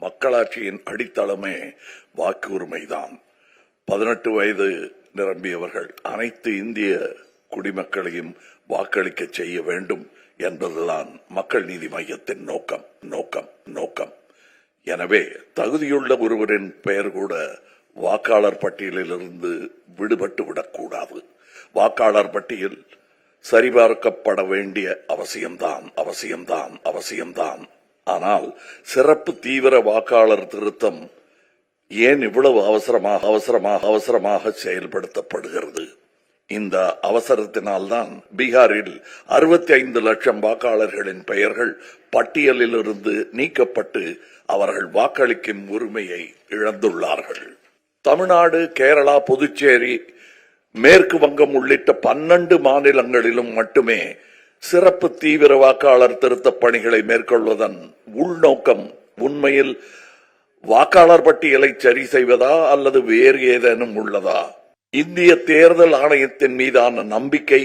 மக்களாட்சியின் அடித்தளமே வாக்கு உரிமைதான் பதினெட்டு வயது நிரம்பியவர்கள் அனைத்து இந்திய குடிமக்களையும் வாக்களிக்க செய்ய வேண்டும் என்பதுதான் மக்கள் நீதி மையத்தின் நோக்கம் நோக்கம் நோக்கம். எனவே தகுதியுள்ள ஒருவரின் பெயர் கூட வாக்காளர் பட்டியலிலிருந்து விடுபட்டு விடக்கூடாது. வாக்காளர் பட்டியல் சரிபார்க்கப்பட வேண்டிய அவசியம்தான் அவசியம்தான் அவசியம்தான். ஆனால் சிறப்பு தீவிர வாக்காளர் திருத்தம் ஏன் இவ்வளவு அவசரமாக அவசரமாக அவசரமாக செயல்படுத்தப்படுகிறது? இந்த அவசரத்தினால்தான் பீகாரில் அறுபத்தி ஐந்து லட்சம் வாக்காளர்களின் பெயர்கள் பட்டியலிலிருந்து நீக்கப்பட்டு அவர்கள் வாக்களிக்கும் உரிமையை இழந்துள்ளார்கள். தமிழ்நாடு கேரளா புதுச்சேரி மேற்கு வங்கம் உள்ளிட்ட பன்னெண்டு மாநிலங்களிலும் மட்டுமே சிறப்பு தீவிர வாக்காளர் திருத்த பணிகளை மேற்கொள்வதன் உள்நோக்கம் உண்மையில் வாக்காளர் பட்டியலை சரி செய்வதா அல்லது வேறு ஏதேனும் உள்ளதா? இந்திய தேர்தல் ஆணையத்தின் மீதான நம்பிக்கை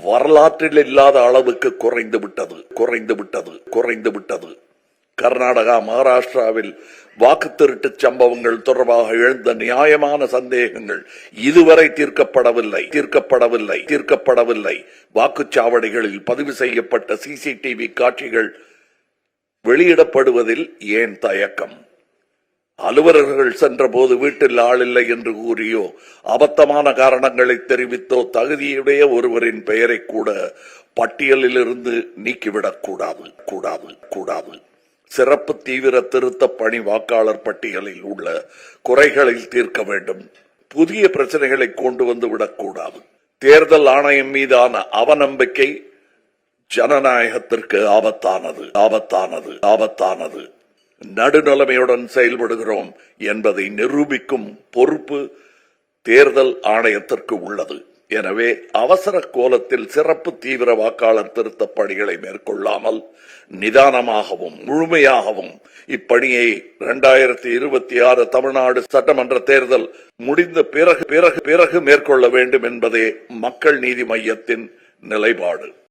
வரலாற்றில் இல்லாத அளவுக்கு குறைந்து விட்டது குறைந்து விட்டது குறைந்து விட்டது கர்நாடகா மகாராஷ்டிராவில் வாக்கு திருட்டு சம்பவங்கள் தொடர்பாக எழுந்த நியாயமான சந்தேகங்கள் இதுவரை தீர்க்கப்படவில்லை தீர்க்கப்படவில்லை தீர்க்கப்படவில்லை. வாக்குச்சாவடிகளில் பதிவு செய்யப்பட்ட சிசிடிவி காட்சிகள் வெளியிடப்படுவதில் ஏன் தயக்கம்? அலுவலர்கள் சென்றபோது வீட்டில் ஆளில்லை என்று கூறியோ அபத்தமான காரணங்களை தெரிவித்தோ தகுதியுடைய ஒருவரின் பெயரை கூட பட்டியலிலிருந்து நீக்கிவிடக் கூடாது கூடாது கூடாது. சிறப்பு தீவிர திருத்த பணி வாக்காளர் பட்டியலில் உள்ள குறைகளை தீர்க்க வேண்டும். புதிய பிரச்சனைகளை கொண்டு வந்து விடக்கூடாது. தேர்தல் ஆணையம் மீதான அவநம்பிக்கை ஜனநாயகத்திற்கு ஆபத்தானது ஆபத்தானது ஆபத்தானது. நடுநிலைமையுடன் செயல்படுகிறோம் என்பதை நிரூபிக்கும் பொறுப்பு தேர்தல் ஆணையத்திற்கு உள்ளது. எனவே அவசர கோலத்தில் சிறப்பு தீவிர வாக்காளர் திருத்தப் பணிகளை மேற்கொள்ளாமல் நிதானமாகவும் முழுமையாகவும் இப்பணியை இரண்டாயிரத்தி இருபத்தி ஆறு தமிழ்நாடு சட்டமன்ற தேர்தல் முடிந்த பிறகு பிறகு பிறகு மேற்கொள்ள வேண்டும் என்பதே மக்கள் நீதி மையத்தின் நிலைப்பாடு.